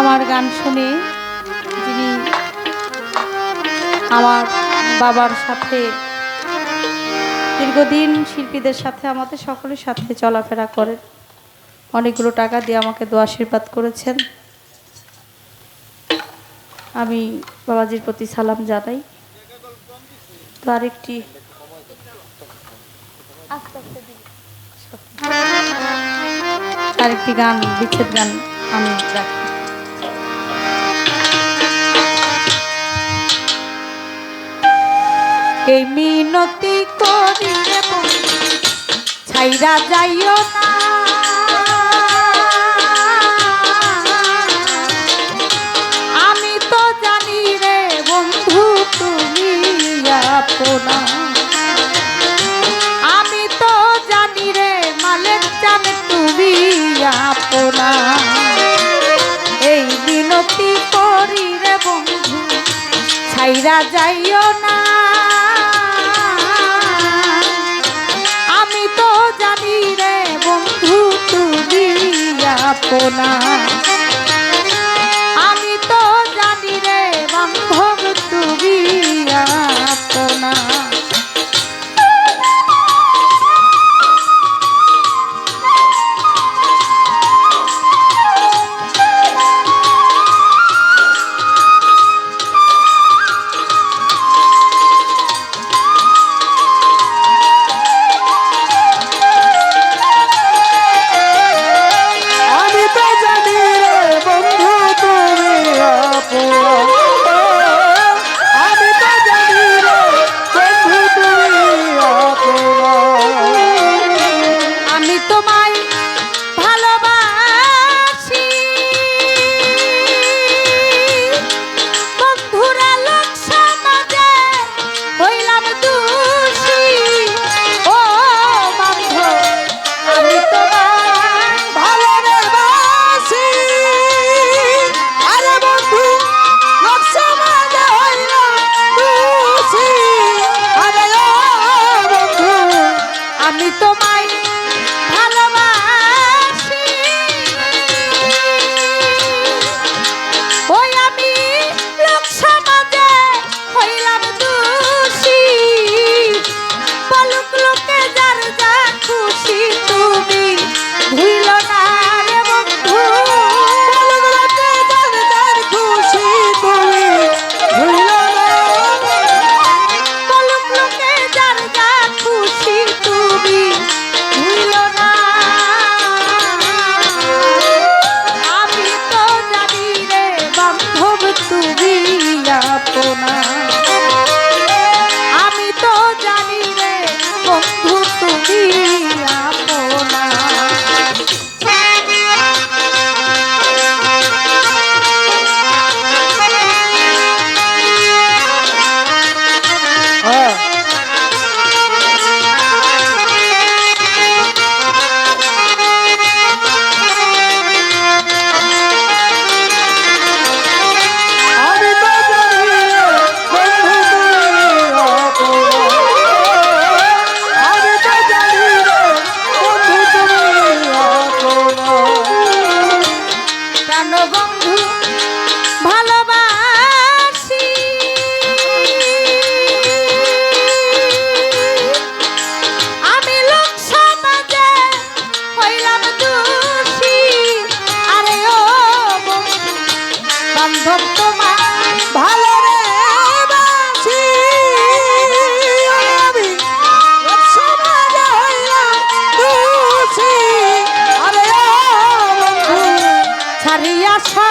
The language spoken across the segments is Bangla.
আমার গান শুনে যিনি আমার বাবার সাথে দীর্ঘদিন শিল্পীদের সাথে, আমাদের সকলের সাথে চলাফেরা করেন। অনেকগুলো টাকা দিয়ে আমাকে দু আশীর্বাদ করেছেন। আমি বাবাজির প্রতি সালাম জানাই। তো আরেকটি আরেকটি গান, বিচ্ছেদ গান আমি রাখি। এই মিনতি করি ছাইরা যাইও না। আমি তো জানি রে বন্ধু, তুমি আপনা। আমি তো জানি রে মালেক চান তুমি আপনা। এই মিনতি করি রে বন্ধু ছাইরা যাইও না। থাকো না না। সারিয়া সা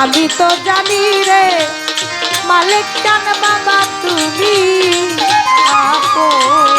আমি তো জানি রে মালিক জান বাবা তুমি। আপন